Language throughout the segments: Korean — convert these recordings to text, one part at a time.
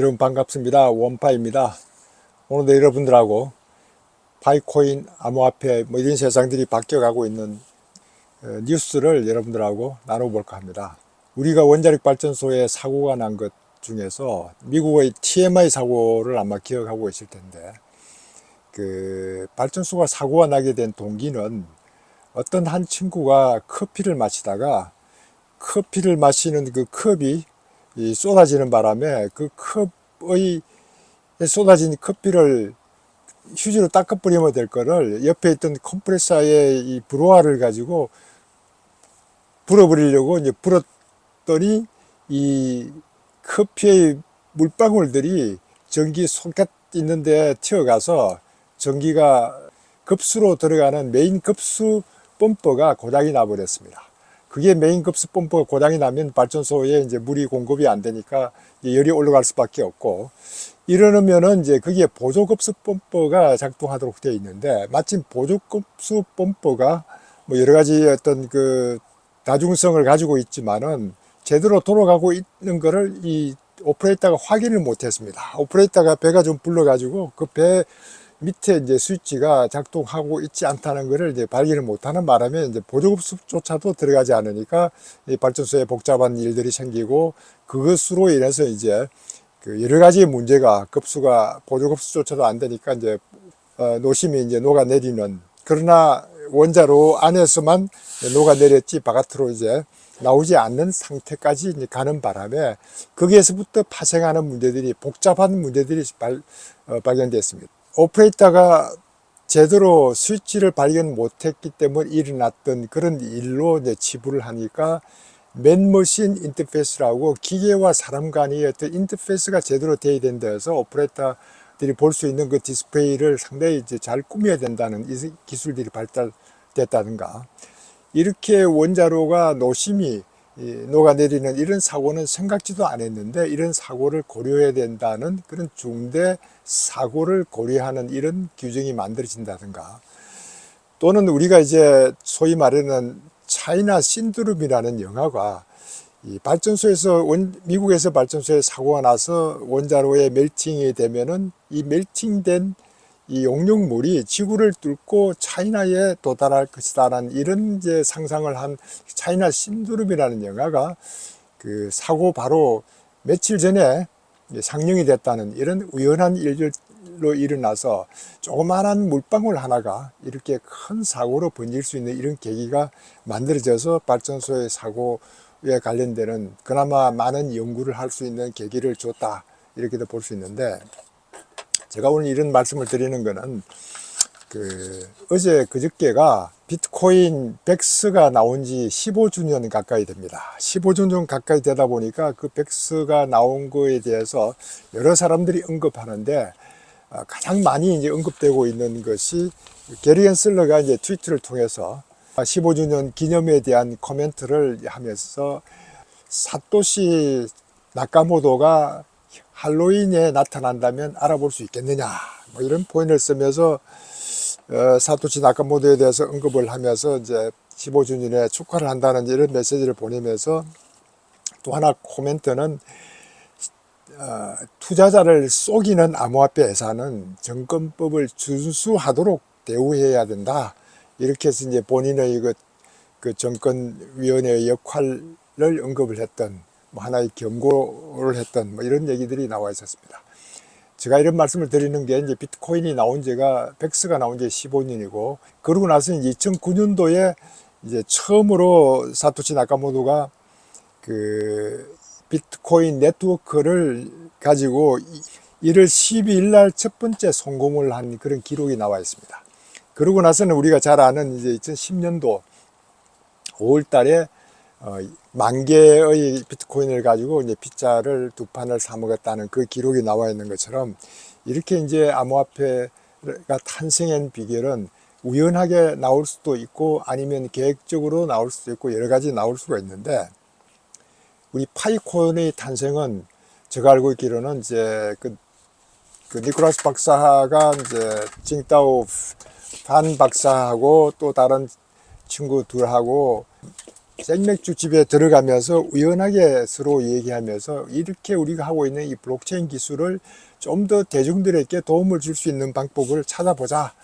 여러분 반갑습니다. 원파입니다. 오늘도 여러분들하고 파이코인, 암호화폐 뭐 이런 세상들이 바뀌어가고 있는 어, 뉴스를 여러분들하고 나눠볼까 합니다. 우리가 원자력 발전소에 사고가 난 것 중에서 미국의 TMI 사고를 아마 기억하고 계실 텐데 그 발전소가 사고가 나게 된 동기는 어떤 한 친구가 커피를 마시다가 커피를 마시는 그 컵이 이 쏟아지는 바람에 그 컵 의 쏟아진 커피를 휴지로 닦아버리면 될 거를 옆에 있던 컴프레서의 이 브로아를 가지고 불어버리려고 이제 불었더니 이 커피의 물방울들이 전기 소켓 있는데 튀어가서 전기가 급수로 들어가는 메인 급수 펌프가 고장이 나버렸습니다. 그게 메인 급수 펌프가 고장이 나면 발전소에 이제 물이 공급이 안 되니까 열이 올라갈 수밖에 없고 이러면은 이제 그게 보조급수 펌프가 작동하도록 되어 있는데 마침 보조급수 펌프가 뭐 여러 가지 어떤 그 다중성을 가지고 있지만은 제대로 돌아가고 있는 거를 이 오퍼레이터가 확인을 못 했습니다. 오퍼레이터가 배가 좀 불러가지고 그 배 밑에 이제 스위치가 작동하고 있지 않다는 것을 이제 발견을 못하는 바람에 이제 보조급수조차도 들어가지 않으니까 이 발전소에 복잡한 일들이 생기고 그것으로 인해서 이제 그 여러 가지 문제가 급수가 보조급수조차도 안 되니까 이제 어, 노심이 이제 녹아내리는 그러나 원자로 안에서만 녹아내렸지 바깥으로 이제 나오지 않는 상태까지 이제 가는 바람에 거기에서부터 파생하는 문제들이 복잡한 문제들이 발, 어, 발견됐습니다. 오퍼레이터가 제대로 스위치를 발견 못했기 때문에 일어났던 그런 일로 이제 치부를 하니까 맨머신 인터페이스라고 기계와 사람 간의 어떤 인터페이스가 제대로 돼야 된다 해서 오퍼레이터들이 볼 수 있는 그 디스플레이를 상당히 이제 잘 꾸며야 된다는 이 기술들이 발달됐다든가. 이렇게 원자로가 노심이 녹아내리는 이런 사고는 생각지도 않았는데 이런 사고를 고려해야 된다는 그런 중대 사고를 고려하는 이런 규정이 만들어진다든가 또는 우리가 이제 소위 말하는 차이나 신드롬이라는 영화가 이 발전소에서 원, 미국에서 발전소에 사고가 나서 원자로에 멜팅이 되면은 이 멜팅된 이 용융물이 지구를 뚫고 차이나에 도달할 것이다라는 이런 이제 상상을 한 차이나 신드롬이라는 영화가 그 사고 바로 며칠 전에 상영이 됐다는 이런 우연한 일로 일어나서 조그마한 물방울 하나가 이렇게 큰 사고로 번질 수 있는 이런 계기가 만들어져서 발전소의 사고에 관련되는 그나마 많은 연구를 할 수 있는 계기를 줬다. 이렇게도 볼 수 있는데 제가 오늘 이런 말씀을 드리는 거는 그 어제 그저께가 비트코인 백스가 나온 지 15주년 가까이 됩니다. 15주년 가까이 되다 보니까 그 백스가 나온 거에 대해서 여러 사람들이 언급하는데 어, 가장 많이 이제 언급되고 있는 것이 게리언 슬러가 이제 트위터를 통해서 15주년 기념에 대한 코멘트를 하면서 사토시 나카모토가 할로윈에 나타난다면 알아볼 수 있겠느냐 뭐 이런 포인트를 쓰면서 어, 사토시 나카모토에 대해서 언급을 하면서 이제 15주년에 축하를 한다는 이런 메시지를 보내면서 또 하나 코멘트는 어, 투자자를 속이는 암호화폐 회사는 정권법을 준수하도록 대우해야 된다. 이렇게 해서 이제 본인의 그, 그 정권위원회의 역할을 언급을 했던 뭐 하나의 경고를 했던 뭐 이런 얘기들이 나와 있었습니다. 제가 이런 말씀을 드리는 게 이제 비트코인이 나온 지가 백스가 나온 지 15년이고 그러고 나서 2009년도에 이제 처음으로 사토시 나카모토가 그 비트코인 네트워크를 가지고 1월 12일 날 첫 번째 성공을 한 그런 기록이 나와 있습니다. 그러고 나서는 우리가 잘 아는 이제 2010년도 5월 달에 어, 만 개의 비트코인을 가지고 이제 피자를 두 판을 사 먹었다는 그 기록이 나와 있는 것처럼 이렇게 이제 암호화폐가 탄생한 비결은 우연하게 나올 수도 있고 아니면 계획적으로 나올 수도 있고 여러 가지 나올 수가 있는데 우리 파이콘의 탄생은 제가 알고 있기로는 이제 그, 그 니콜라스 박사가 이제 징따오 반 박사하고 또 다른 친구 둘하고 생맥주 집에 들어가면서 우연하게 서로 얘기하면서 이렇게 우리가 하고 있는 이 블록체인 기술을 좀 더 대중들에게 도움을 줄 수 있는 방법을 찾아보자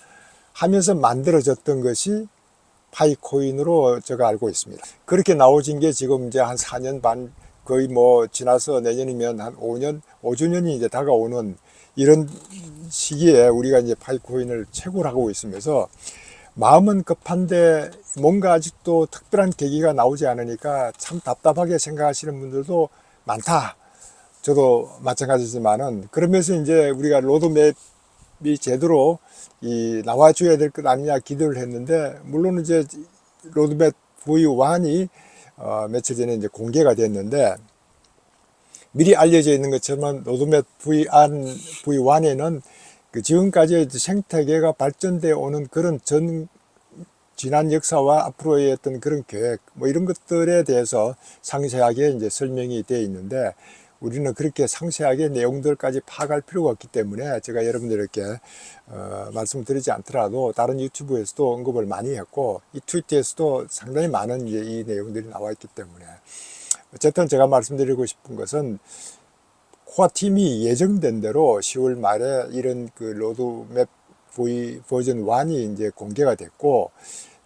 하면서 만들어졌던 것이 파이코인으로 제가 알고 있습니다. 그렇게 나오진 게 지금 이제 한 4년 반 거의 뭐 지나서 내년이면 한 5년, 5주년이 이제 다가오는 이런 시기에 우리가 이제 파이코인을 채굴 하고 있으면서 마음은 급한데 뭔가 아직도 특별한 계기가 나오지 않으니까 참 답답하게 생각하시는 분들도 많다. 저도 마찬가지지만은 그러면서 이제 우리가 로드맵이 제대로 이 나와줘야 될 것 아니냐 기대를 했는데 물론 이제 로드맵 V1이 어, 며칠 전에 이제 공개가 됐는데 미리 알려져 있는 것처럼 로드맵 V1, V1에는 그 지금까지 생태계가 발전돼 오는 그런 전 지난 역사와 앞으로의 어떤 그런 계획 뭐 이런 것들에 대해서 상세하게 이제 설명이 되어 있는데 우리는 그렇게 상세하게 내용들까지 파악할 필요가 없기 때문에 제가 여러분들에게 어, 말씀드리지 않더라도 다른 유튜브에서도 언급을 많이 했고 이 트위터에서도 상당히 많은 이제 이 내용들이 나와 있기 때문에 어쨌든 제가 말씀드리고 싶은 것은 코아 팀이 예정된 대로 10월 말에 이런 그 로드맵 V 버전 1이 이제 공개가 됐고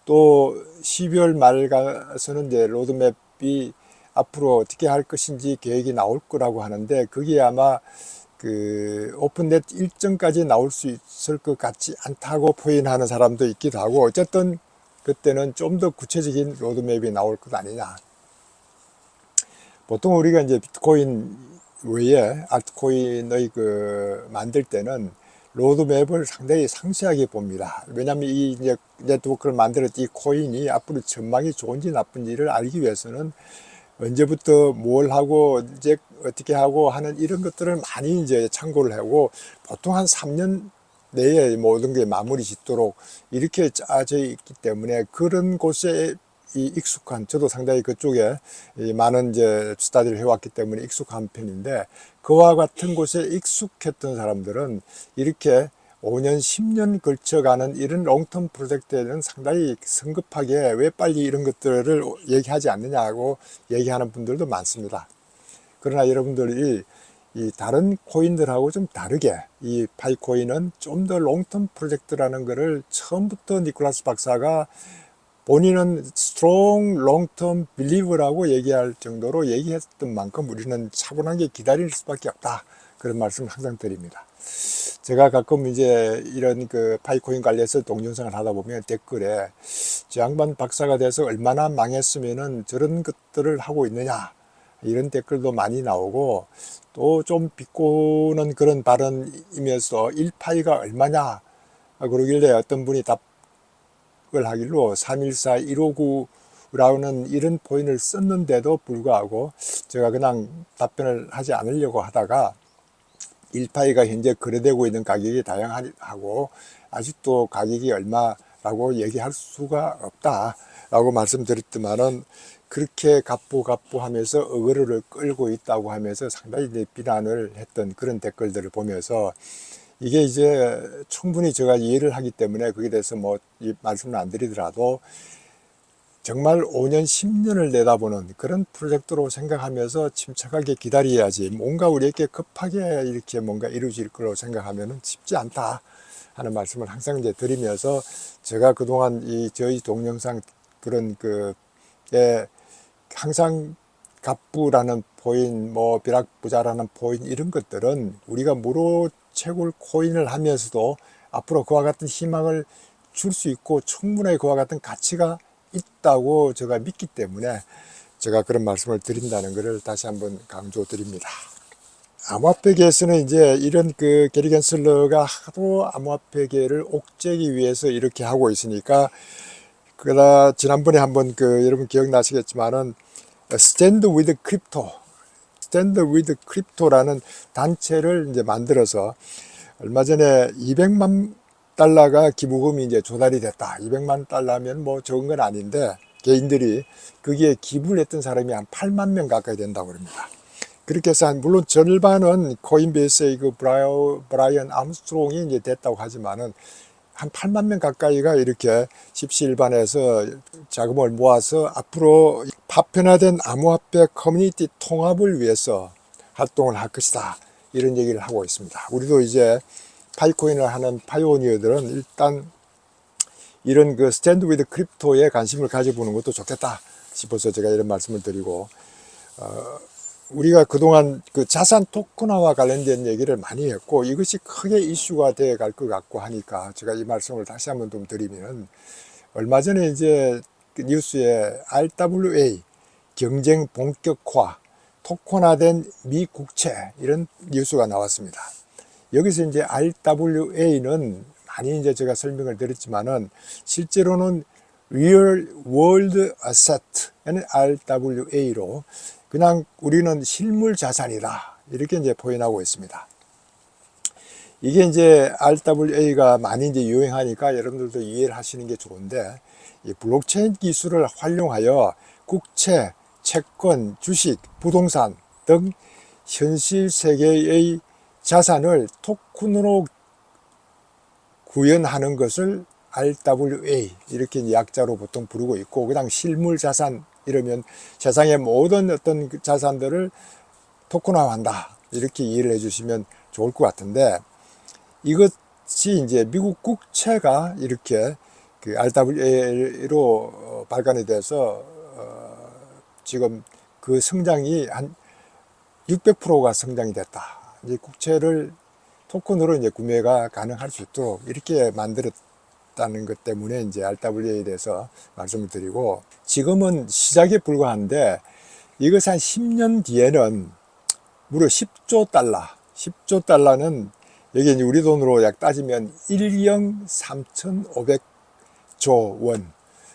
또 12월 말 가서는 이제 로드맵이 앞으로 어떻게 할 것인지 계획이 나올 거라고 하는데 그게 아마 그 오픈넷 일정까지 나올 수 있을 것 같지 않다고 포인하는 사람도 있기도 하고 어쨌든 그때는 좀 더 구체적인 로드맵이 나올 것 아니냐. 보통 우리가 이제 비트코인 외에 알트코인의 그 만들 때는 로드맵을 상당히 상세하게 봅니다. 왜냐하면 이 이제 네트워크를 만들었던 이 코인이 앞으로 전망이 좋은지 나쁜지를 알기 위해서는 언제부터 뭘 하고 이제 어떻게 하고 하는 이런 것들을 많이 이제 참고를 하고 보통 한 3년 내에 모든 게 마무리 짓도록 이렇게 짜져 있기 때문에 그런 곳에 이 익숙한 저도 상당히 그쪽에 이 많은 이제 스타디를 해왔기 때문에 익숙한 편인데 그와 같은 곳에 익숙했던 사람들은 이렇게 5년, 10년 걸쳐가는 이런 롱텀 프로젝트에는 상당히 성급하게 왜 빨리 이런 것들을 얘기하지 않느냐고 얘기하는 분들도 많습니다. 그러나 여러분들이 이 다른 코인들하고 좀 다르게 이 파이코인은 좀 더 롱텀 프로젝트라는 것을 처음부터 니콜라스 박사가 본인은 스트롱 롱텀 빌리브라고 얘기할 정도로 얘기했던 만큼 우리는 차분하게 기다릴 수밖에 없다. 그런 말씀 항상 드립니다. 제가 가끔 이제 이런 그 파이코인 관련해서 동영상을 하다 보면 댓글에 저 양반 박사가 돼서 얼마나 망했으면은 저런 것들을 하고 있느냐 이런 댓글도 많이 나오고 또 좀 비꼬는 그런 발언이면서 1파이가 얼마냐 그러길래 어떤 분이 답 을 하길로 314 159라는 이런 포인을 썼는데도 불구하고 제가 그냥 답변을 하지 않으려고 하다가 1파이가 현재 거래되고 있는 가격이 다양하고 아직도 가격이 얼마라고 얘기할 수가 없다라고 말씀드렸지만은 그렇게 갑부갑부 하면서 어그로를 끌고 있다고 하면서 상당히 비난을 했던 그런 댓글들을 보면서 이게 이제 충분히 제가 이해를 하기 때문에 거기에 대해서 뭐 말씀을 안 드리더라도 정말 5년, 10년을 내다보는 그런 프로젝트로 생각하면서 침착하게 기다려야지 뭔가 우리에게 급하게 이렇게 뭔가 이루어질 거라고 생각하면 쉽지 않다 하는 말씀을 항상 이제 드리면서 제가 그동안 이 저희 동영상 그런 그, 에 항상 갑부라는 포인, 뭐 벼락부자라는 포인 이런 것들은 우리가 무료 채굴 코인을 하면서도 앞으로 그와 같은 희망을 줄 수 있고 충분히 그와 같은 가치가 있다고 제가 믿기 때문에 제가 그런 말씀을 드린다는 것을 다시 한번 강조드립니다. 암호화폐계에서는 이제 이런 그 게리 겐 슬러가 하도 암호화폐계를 옥죄기 위해서 이렇게 하고 있으니까 그러다 지난번에 한번 그 여러분 기억나시겠지만은 스탠드 위드 크립토 스탠드 위드 크립토라는 단체를 이제 만들어서 얼마 전에 200만 달러가 기부금이 이제 조달이 됐다. 200만 달러면 뭐 적은 건 아닌데 개인들이 거기에 기부를 했던 사람이 한 8만 명 가까이 된다고 그럽니다. 그렇게 해서 한 물론 절반은 코인베이스의 그 브라이언 암스트롱이 이제 됐다고 하지만은 한 8만 명 가까이가 이렇게 십시일반에서 자금을 모아서 앞으로 파편화된 암호화폐 커뮤니티 통합을 위해서 활동을 할 것이다. 이런 얘기를 하고 있습니다. 우리도 이제 파이코인을 하는 파이오니어들은 일단 이런 그 스탠드 위드 크립토에 관심을 가져보는 것도 좋겠다 싶어서 제가 이런 말씀을 드리고 어, 우리가 그동안 그 자산 토큰화와 관련된 얘기를 많이 했고 이것이 크게 이슈가 돼갈것 같고 하니까 제가 이 말씀을 다시 한번 좀 드리면 얼마 전에 이제 그 뉴스에 RWA 경쟁 본격화 토큰화된 미 국채 이런 뉴스가 나왔습니다. 여기서 이제 RWA는 많이 이제 제가 설명을 드렸지만은 실제로는 Real World Asset는 RWA로 그냥 우리는 실물 자산이다 이렇게 이제 표현하고 있습니다. 이게 이제 RWA가 많이 이제 유행하니까 여러분들도 이해를 하시는 게 좋은데 이 블록체인 기술을 활용하여 국채, 채권, 주식, 부동산 등 현실 세계의 자산을 토큰으로 구현하는 것을 RWA 이렇게 약자로 보통 부르고 있고 그냥 실물 자산 이러면 세상의 모든 어떤 그 자산들을 토큰화한다 이렇게 이해를 해주시면 좋을 것 같은데 이것이 이제 미국 국채가 이렇게 그 RWA로 발간이 돼서 어 지금 그 성장이 한 600%가 성장이 됐다. 이제 국채를 토큰으로 이제 구매가 가능할 수 있도록 이렇게 만들었 다는 것 때문에 이제 RWA에 대해서 말씀을 드리고 지금은 시작에 불과한데 이것 한 10년 뒤에는 무려 10조 달러, 10조 달러는 여기 이제 우리 돈으로 약 따지면 1영 3,500조 원.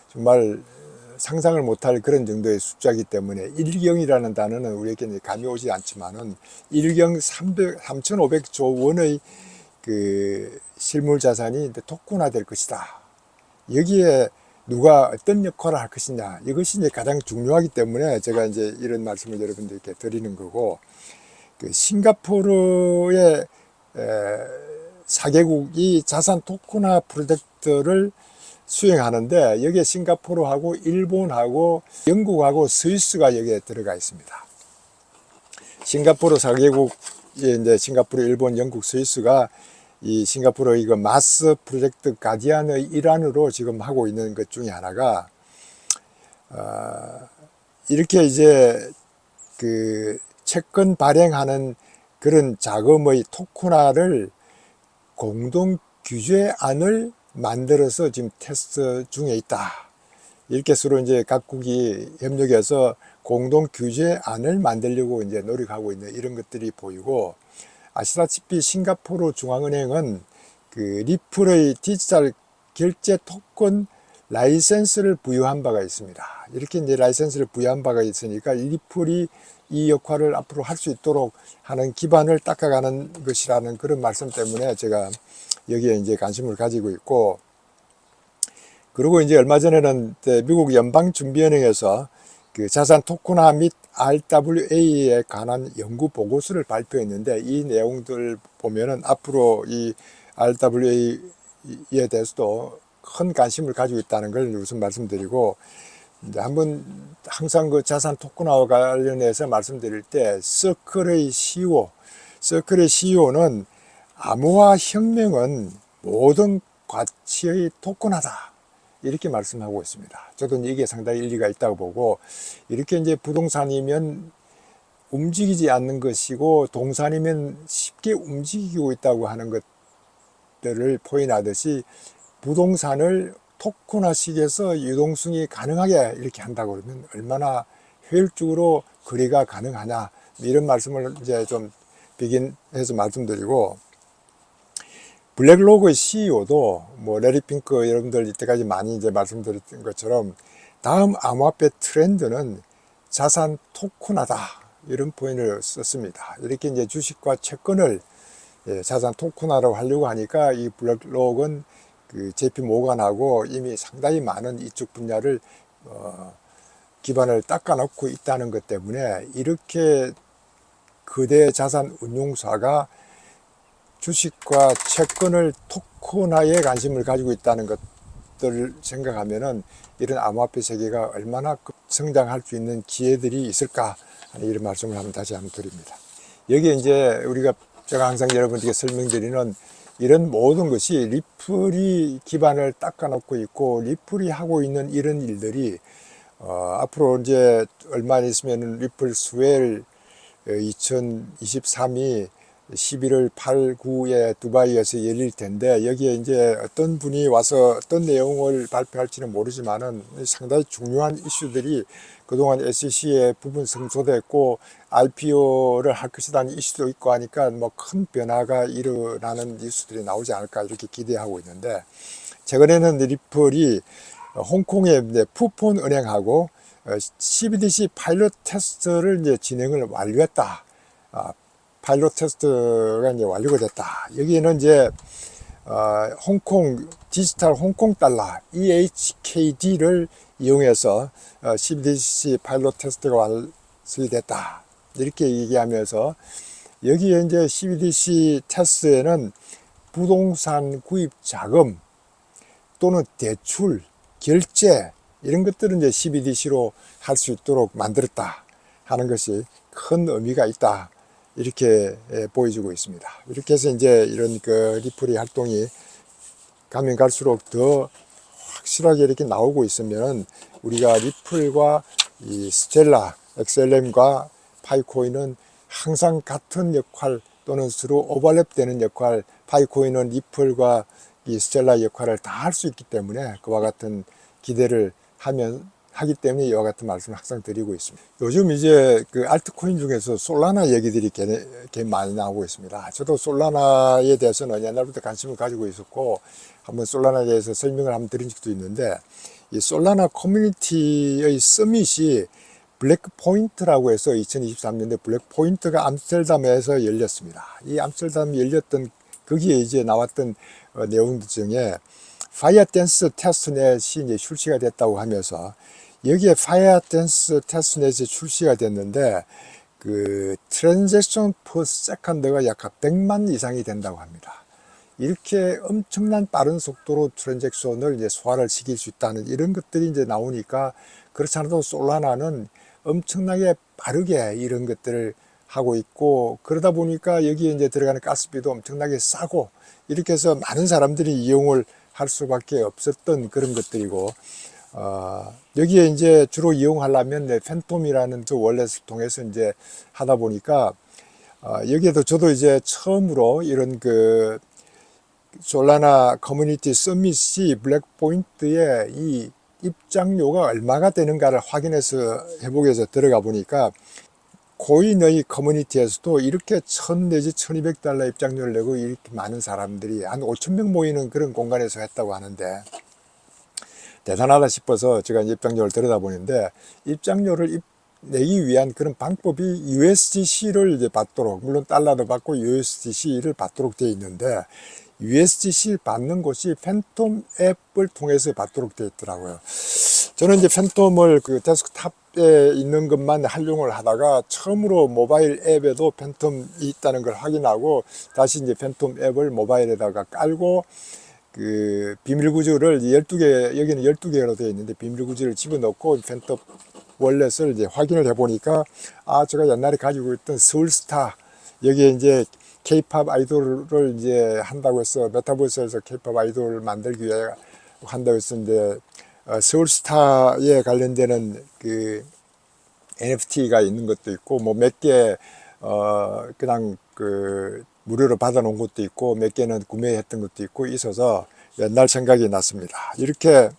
정말 상상을 못할 그런 정도의 숫자이기 때문에 일경이라는 단어는 우리에게 감이 오지 않지만은 일경 300, 3,500조 원의 그 실물 자산이 토큰화될 것이다. 여기에 누가 어떤 역할을 할 것이냐 이것이 이제 가장 중요하기 때문에 제가 이제 이런 말씀을 여러분들께 드리는 거고 그 싱가포르의 에, 사개국이 자산 토큰화 프로젝트를 수행하는데 여기에 싱가포르하고 일본하고 영국하고 스위스가 여기에 들어가 있습니다. 싱가포르 4개국 이제 싱가포르, 일본, 영국, 스위스가 이 싱가포르 이거 마스 프로젝트 가디안의 일환으로 지금 하고 있는 것 중에 하나가 어, 이렇게 이제 그 채권 발행하는 그런 자금의 토큰화를 공동 규제안을 만들어서 지금 테스트 중에 있다. 이렇게 서로 이제 각국이 협력해서 공동 규제안을 만들려고 이제 노력하고 있는 이런 것들이 보이고 아시다시피 싱가포르 중앙은행은 그 리플의 디지털 결제 토큰 라이센스를 부여한 바가 있습니다. 이렇게 이제 라이센스를 부여한 바가 있으니까 리플이 이 역할을 앞으로 할 수 있도록 하는 기반을 닦아가는 것이라는 그런 말씀 때문에 제가 여기에 이제 관심을 가지고 있고 그리고 이제 얼마 전에는 미국 연방준비은행에서 그 자산 토큰화 및 RWA에 관한 연구 보고서를 발표했는데 이 내용들 보면은 앞으로 이 RWA에 대해서도 큰 관심을 가지고 있다는 걸 우선 말씀드리고 이제 한번 항상 그 자산 토큰화와 관련해서 말씀드릴 때 서클의 CEO, 서클의 CEO는 암호화 혁명은 모든 가치의 토큰화다. 이렇게 말씀하고 있습니다. 저도 이게 상당히 일리가 있다고 보고 이렇게 이제 부동산이면 움직이지 않는 것이고 동산이면 쉽게 움직이고 있다고 하는 것들을 포인하듯이 부동산을 토큰화식에서 유동성이 가능하게 이렇게 한다고 그러면 얼마나 효율적으로 거래가 가능하냐 이런 말씀을 이제 좀 비긴해서 말씀드리고 블랙로그의 CEO도 뭐 레리 핑크 여러분들 이때까지 많이 이제 말씀드렸던 것처럼 다음 암호화폐 트렌드는 자산 토큰화다 이런 포인트를 썼습니다. 이렇게 이제 주식과 채권을 예, 자산 토큰화로 하려고 하니까 이 블랙록은 그 JP 모간하고 이미 상당히 많은 이쪽 분야를 어, 기반을 닦아놓고 있다는 것 때문에 이렇게 거대 자산 운용사가 주식과 채권을 비트코인화에 관심을 가지고 있다는 것들을 생각하면은 이런 암호화폐 세계가 얼마나 급- 성장할 수 있는 기회들이 있을까 하는 이런 말씀을 한번 다시 한번 드립니다. 여기에 이제 우리가 제가 항상 여러분들께 설명드리는 이런 모든 것이 리플이 기반을 닦아놓고 있고 리플이 하고 있는 이런 일들이 어, 앞으로 이제 얼마 있으면 리플 스웰 2023이 11월 8, 9에 두바이에서 열릴 텐데 여기에 이제 어떤 분이 와서 어떤 내용을 발표할지는 모르지만은 상당히 중요한 이슈들이 그동안 SEC에 부분 성소됐고 IPO를 할 것이라는 이슈도 있고 하니까 뭐 큰 변화가 일어나는 이슈들이 나오지 않을까 이렇게 기대하고 있는데 최근에는 리플이 이제 푸폰 은행하고 어, CBDC 파일럿 테스트를 이제 진행을 완료했다. 아, 파일럿 테스트가 이제 완료가 됐다. 여기에는 이제 어, 홍콩 디지털 홍콩 달러 EHKD를 이용해서 어, CBDC 파일럿 테스트가 완성이 됐다. 이렇게 얘기하면서 여기에 이제 CBDC 테스트에는 부동산 구입 자금 또는 대출, 결제 이런 것들은 이제 CBDC로 할 수 있도록 만들었다 하는 것이 큰 의미가 있다 이렇게 예, 보여지고 있습니다. 이렇게 해서 이제 이런 그 리플의 활동이 가면 갈수록 더 확실하게 이렇게 나오고 있으면 우리가 리플과 이 스텔라, XLM과 파이코인은 항상 같은 역할 또는 서로 오버랩되는 역할, 파이코인은 리플과 이 스텔라 역할을 다 할 수 있기 때문에 그와 같은 기대를 하면 하기 때문에 이와 같은 말씀을 항상 드리고 있습니다. 요즘 이제 그 알트코인 중에서 솔라나 얘기들이 꽤, 꽤 많이 나오고 있습니다. 저도 솔라나에 대해서는 옛날부터 관심을 가지고 있었고 한번 솔라나에 대해서 설명을 한번 드린 적도 있는데 이 솔라나 커뮤니티의 서밋이 블랙 포인트라고 해서 2023년에 블랙 포인트가 암스테르담에서 열렸습니다. 이 암스테르담 열렸던 거기에 이제 나왔던 어, 내용들 중에 파이어 댄스 테스트넷이 이제 출시가 됐다고 하면서 여기에 파이어 댄스 테스트넷이 출시가 됐는데 그 트랜잭션 퍼 세컨드가 약 100만 이상이 된다고 합니다. 이렇게 엄청난 빠른 속도로 트랜잭션을 이제 소화를 시킬 수 있다는 이런 것들이 이제 나오니까 그렇지 않아도 솔라나는 엄청나게 빠르게 이런 것들을 하고 있고 그러다 보니까 여기에 이제 들어가는 가스비도 엄청나게 싸고 이렇게 해서 많은 사람들이 이용을 할 수밖에 없었던 그런 것들이고 어, 여기에 이제 주로 이용하려면 네, 팬톰이라는 저 월렛을 통해서 이제 하다 보니까 어, 여기에도 저도 이제 처음으로 이런 그 솔라나 커뮤니티 서밋이 블랙포인트의 이 입장료가 얼마가 되는가를 확인해서 해보기 위해서 들어가 보니까 코인의 커뮤니티에서도 이렇게 천 내지 천이백 달러 입장료를 내고 이렇게 많은 사람들이 한 오천 명 모이는 그런 공간에서 했다고 하는데 대단하다 싶어서 제가 입장료를 들여다보는데 입장료를 입- 내기 위한 그런 방법이 USDC를 이제 받도록 물론 달러도 받고 USDC를 받도록 되어 있는데 USDC 받는 곳이 팬톰 앱을 통해서 받도록 되어 있더라고요. 저는 이제 팬톰을 그 데스크탑에 있는 것만 활용을 하다가 처음으로 모바일 앱에도 팬톰이 있다는 걸 확인하고 다시 이제 팬톰 앱을 모바일에다가 깔고 그 비밀 구조를 12개 여기는 12개로 되어 있는데 비밀 구조를 집어넣고 팬톱 월렛을 이제 확인을 해 보니까 아 제가 옛날에 가지고 있던 서울스타 여기에 이제 케이팝 아이돌을 이제 한다고 해서 메타버스에서 케이팝 아이돌을 만들기 위해 한다고 했었는데 어, 서울스타에 관련되는 그 NFT가 있는 것도 있고 뭐 몇개 어 그냥 그 무료로 받아놓은 것도 있고 몇 개는 구매했던 것도 있고 있어서 옛날 생각이 났습니다. 이렇게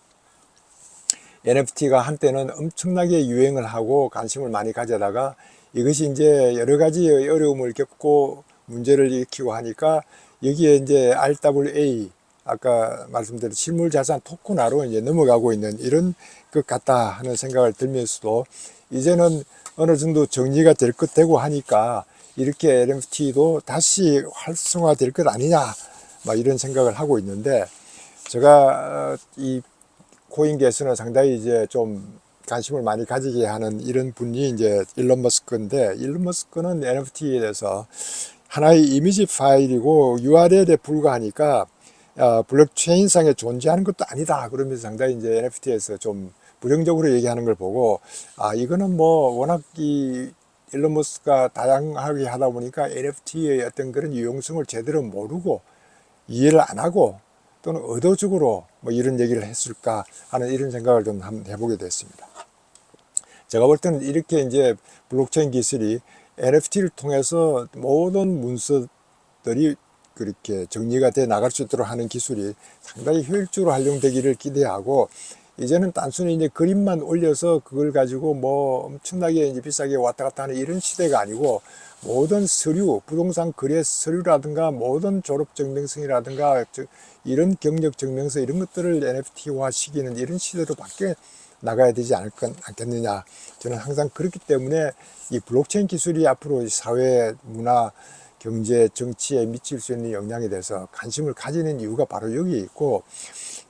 NFT가 한때는 엄청나게 유행을 하고 관심을 많이 가져다가 이것이 이제 여러 가지 어려움을 겪고 문제를 일으키고 하니까 여기에 이제 RWA 아까 말씀드린 실물 자산 토큰화로 이제 넘어가고 있는 이런 것 같다 하는 생각을 들면서도 이제는 어느 정도 정리가 될 것 되고 하니까 이렇게 NFT도 다시 활성화될 것 아니냐 막 이런 생각을 하고 있는데 제가 어, 이 코인계에서는 상당히 이제 좀 관심을 많이 가지게 하는 이런 분이 이제 일론 머스크인데 일론 머스크는 NFT에 대해서 하나의 이미지 파일이고 URL에 불과하니까 아, 블록체인상에 존재하는 것도 아니다. 그러면서 상당히 이제 NFT에서 좀 부정적으로 얘기하는 걸 보고 아 이거는 뭐 워낙 이 일론 머스크가 다양하게 하다 보니까 NFT의 어떤 그런 유용성을 제대로 모르고 이해를 안 하고 또는 의도적으로 뭐 이런 얘기를 했을까 하는 이런 생각을 좀 해보게 됐습니다. 제가 볼 때는 이렇게 이제 블록체인 기술이 NFT를 통해서 모든 문서들이 그렇게 정리가 돼 나갈 수 있도록 하는 기술이 상당히 효율적으로 활용되기를 기대하고 이제는 단순히 이제 그림만 올려서 그걸 가지고 뭐 엄청나게 이제 비싸게 왔다 갔다 하는 이런 시대가 아니고 모든 서류, 부동산 거래 서류라든가 모든 졸업 증명서라든가 저- 이런 경력 증명서 이런 것들을 NFT화 시키는 이런 시대로 바뀌어 나가야 되지 않겠느냐. 저는 항상 그렇기 때문에 이 블록체인 기술이 앞으로 이 사회, 문화, 경제, 정치에 미칠 수 있는 영향에 대해서 관심을 가지는 이유가 바로 여기에 있고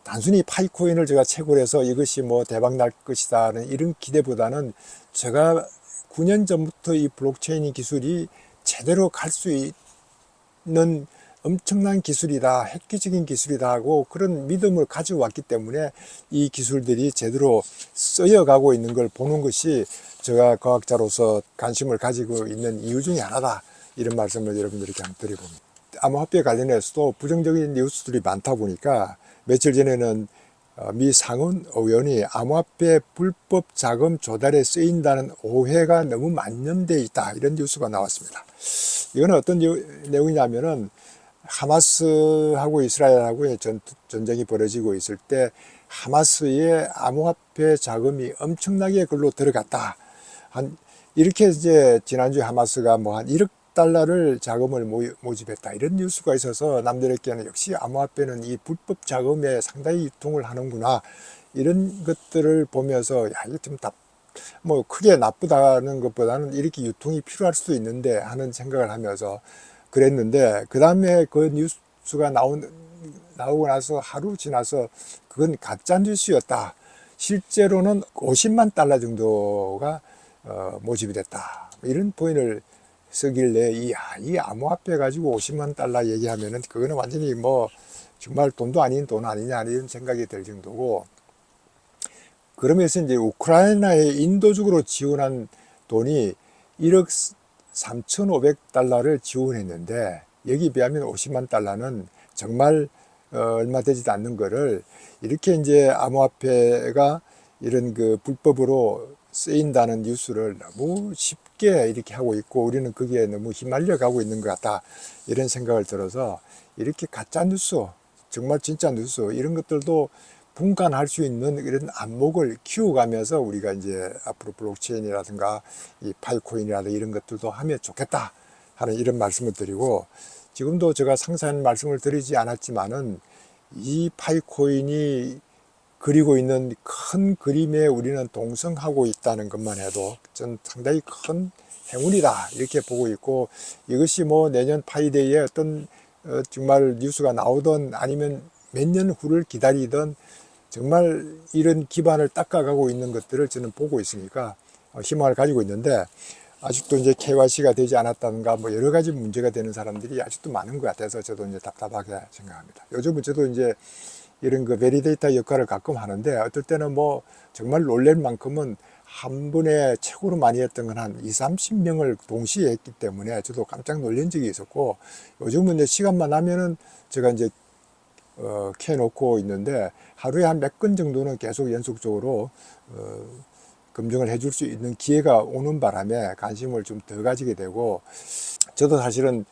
단순히 파이코인을 제가 채굴 해서 이것이 뭐 대박 날 것이다는 이런 기대보다는 제가 9년 전부터 이 블록체인 기술이 제대로 갈 수 있는 엄청난 기술이다, 획기적인 기술이다 하고 그런 믿음을 가져왔기 때문에 이 기술들이 제대로 쓰여가고 있는 걸 보는 것이 제가 과학자로서 관심을 가지고 있는 이유 중에 하나다. 이런 말씀을 여러분들에게 한번 드려봅니다. 암호화폐 관련해서도 부정적인 뉴스들이 많다 보니까 며칠 전에는 어, 미 상원 의원이 암호화폐 불법 자금 조달에 쓰인다는 오해가 너무 만연돼 있다 이런 뉴스가 나왔습니다. 이거는 어떤 유- 내용이냐면은 하마스하고 이스라엘하고의 전, 전쟁이 벌어지고 있을 때 하마스의 암호화폐 자금이 엄청나게 글로 들어갔다. 한 이렇게 이제 지난주에 하마스가 뭐 한 1억 달러를 자금을 모- 모집했다 이런 뉴스가 있어서 남들에게는 역시 암호화폐는 이 불법 자금에 상당히 유통을 하는구나 이런 것들을 보면서 야 이게 좀 답 뭐 크게 나쁘다는 것보다는 이렇게 유통이 필요할 수도 있는데 하는 생각을 하면서 그랬는데 그 다음에 그 뉴스가 나온 나오고 나서 하루 지나서 그건 가짜 뉴스였다. 실제로는 50만 달러 정도가 어, 모집이 됐다. 이런 포인을 쓰길래 이, 아, 이 암호화폐 가지고 50만 달러 얘기하면은 그거는 완전히 뭐 정말 돈도 아닌 돈 아니냐 이런 생각이 들 정도고 그러면서 이제 우크라이나에 인도적으로 지원한 돈이 1억 3,500달러를 지원했는데 여기 비하면 50만 달러는 정말 어, 얼마 되지도 않는 거를 이렇게 이제 암호화폐가 이런 그 불법으로 쓰인다는 뉴스를 너무 쉽게 이렇게 하고 있고 우리는 거기에 너무 휘말려 가고 있는 것 같다. 이런 생각을 들어서 이렇게 가짜 뉴스 정말 진짜 뉴스 이런 것들도 분간할 수 있는 이런 안목을 키워가면서 우리가 이제 앞으로 블록체인이라든가 이 파이코인이라든가 이런 것들도 하면 좋겠다 하는 이런 말씀을 드리고 지금도 제가 상세한 말씀을 드리지 않았지만은 이 파이코인이 그리고 있는 큰 그림에 우리는 동성하고 있다는 것만 해도 전 상당히 큰 행운이다 이렇게 보고 있고 이것이 뭐 내년 파이데이에 어떤 어, 정말 뉴스가 나오던 아니면 몇 년 후를 기다리던 정말 이런 기반을 닦아가고 있는 것들을 저는 보고 있으니까 어, 희망을 가지고 있는데 아직도 이제 KYC가 되지 않았다든가 뭐 여러 가지 문제가 되는 사람들이 아직도 많은 것 같아서 저도 이제 답답하게 생각합니다. 요즘은 저도 이제 이런 그 베리데이터 역할을 가끔 하는데 어떨 때는 뭐 정말 놀랄 만큼은 한 번에 최고로 많이 했던 건 한 2, 30명을 동시에 했기 때문에 저도 깜짝 놀란 적이 있었고 요즘은 이제 시간만 나면은 제가 이제 어, 캐놓고 있는데 하루에 한 몇 건 정도는 계속 연속적으로 어, 검증을 해줄 수 있는 기회가 오는 바람에 관심을 좀 더 가지게 되고 저도 사실은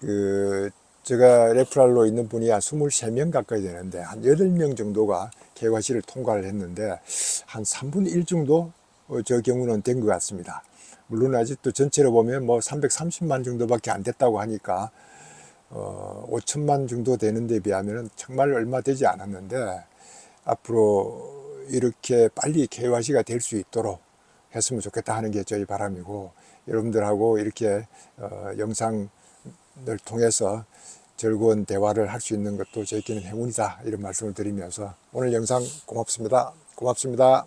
그 제가 레프랄로 있는 분이 한 23명 가까이 되는데 한 8명 정도가 KYC를 통과를 했는데 한 3분의 1 정도 어, 저 경우는 된 것 같습니다. 물론 아직도 전체로 보면 뭐 330만 정도밖에 안 됐다고 하니까 어, 5천만 정도 되는 데 비하면 정말 얼마 되지 않았는데 앞으로 이렇게 빨리 KYC가 될 수 있도록 했으면 좋겠다 하는 게 저희 바람이고 여러분들하고 이렇게 어, 영상을 통해서 즐거운 대화를 할 수 있는 것도 저희끼는 행운이다 이런 말씀을 드리면서 오늘 영상 고맙습니다. 고맙습니다.